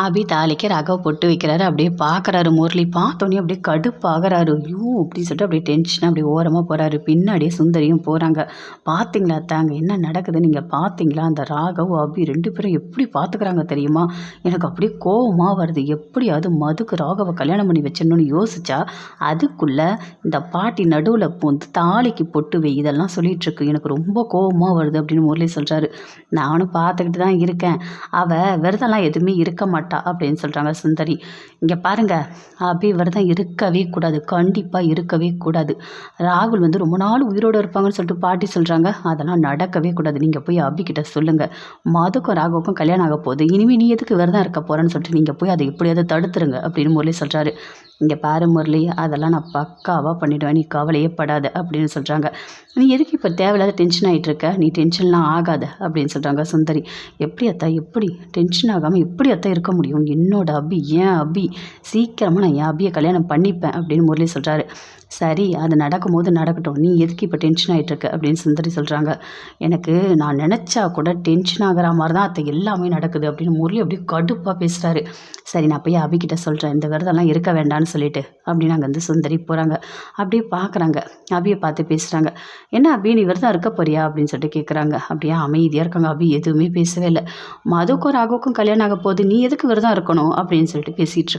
அபி தாலிக்கு ராகவ் பொட்டு வைக்கிறாரு. அப்படியே பார்க்குறாரு முரளி. பார்த்தோன்னே அப்படியே கடுப்பாகிறாரு. ஐயோ அப்படின்னு சொல்லிட்டு அப்படியே டென்ஷனாக அப்படியே ஓரமாக போகிறாரு பின்னாடியே சுந்தரியும் போகிறாங்க பார்த்தீங்களா தாங்க என்ன நடக்குது? நீங்கள் பார்த்தீங்களா? அந்த ராகவ் அபி ரெண்டு பேரும் எப்படி பார்த்துக்கிறாங்க தெரியுமா? எனக்கு அப்படியே கோவமாக வருது. எப்படியாவது மதுக்கு ராகவை கல்யாணம் பண்ணி வச்சிடணும்னு யோசிச்சா அதுக்குள்ளே இந்த பாட்டி நடுவில் வந்து தாலிக்கு பொட்டு வை இதெல்லாம் சொல்லிகிட்ருக்கு எனக்கு ரொம்ப கோவமாக வருது அப்படின்னு முரளி சொல்கிறாரு நானும் பார்த்துக்கிட்டு தான் இருக்கேன். அவள் விரதம்லாம் எதுவுமே இருக்க மாட்டேன் மாட்டா அப்படின்னு சொல்கிறாங்க சுந்தரி. இங்கே பாருங்கள் அபி விரதம் இருக்கவே கூடாது கண்டிப்பாக இருக்கவே கூடாது. ராகுல் வந்து ரொம்ப நாள் உயிரோடு இருப்பாங்கன்னு சொல்லிட்டு பாட்டி சொல்கிறாங்க அதெல்லாம் நடக்கவே கூடாது. நீங்கள் போய் அபிக்கிட்ட சொல்லுங்கள் மதுக்கும் ராகுவுக்கும் கல்யாணம் ஆக போகுது. இனிமேல் நீ எதுக்கு விரதம் இருக்க போகிறேன்னு சொல்லிட்டு நீங்கள் போய் அதை எப்படியாவது தடுத்துருங்க அப்படின்னு முரளி சொல்கிறாரு இங்கே பாரு முரளி அதெல்லாம் நான் பக்காவாக பண்ணிவிடுவேன் நீ கவலையே படாத அப்படின்னு சொல்கிறாங்க நீ எதுக்கு இப்போ தேவையில்லாத டென்ஷன் ஆகிட்டு இருக்க நீ டென்ஷன்லாம் ஆகாத அப்படின்னு சொல்கிறாங்க சுந்தரி. எப்படி அத்தா? எப்படி? டென்ஷன் ஆகாமல் எப்படி அத்தா இருக்க முடியும்? என்னோட அபி ஏன் அபி? சீக்கிரமாக நான் என் அபியை கல்யாணம் பண்ணிப்பேன் அப்படின்னு முரளி சொல்கிறாரு சரி அது நடக்கும்போது நடக்கட்டும். நீ எதுக்கு இப்போ டென்ஷன் ஆகிட்டு இருக்க அப்படின்னு சுந்தரி சொல்கிறாங்க எனக்கு நான் நினச்சா கூட டென்ஷன் ஆகிற மாதிரி தான் அத்தை எல்லாமே நடக்குது அப்படின்னு முரளி அப்படியே கடுப்பாக பேசுகிறாரு சரி நான் போய் அபிக்கிட்ட சொல்கிறேன் இந்த விரதம்லாம் இருக்க வேண்டாம்னு சொல்லிட்டு அப்படின்னு அங்கே வந்து சுந்தரி போகிறாங்க அப்படியே பார்க்குறாங்க அபியை பார்த்து பேசுகிறாங்க என்ன அபி நீ விரதம் இருக்க போறியா? அப்படின்னு சொல்லிட்டு கேட்குறாங்க அப்படியே அமைதியாக இருக்காங்க. அபி எதுவுமே பேசவே இல்லை. மதுக்கும் ராகுக்கும் கல்யாணம் ஆக போகுது. நீ எதுக்கு விரதம் இருக்கணும்? அப்படின்னு சொல்லிட்டு பேசிகிட்டு இருக்க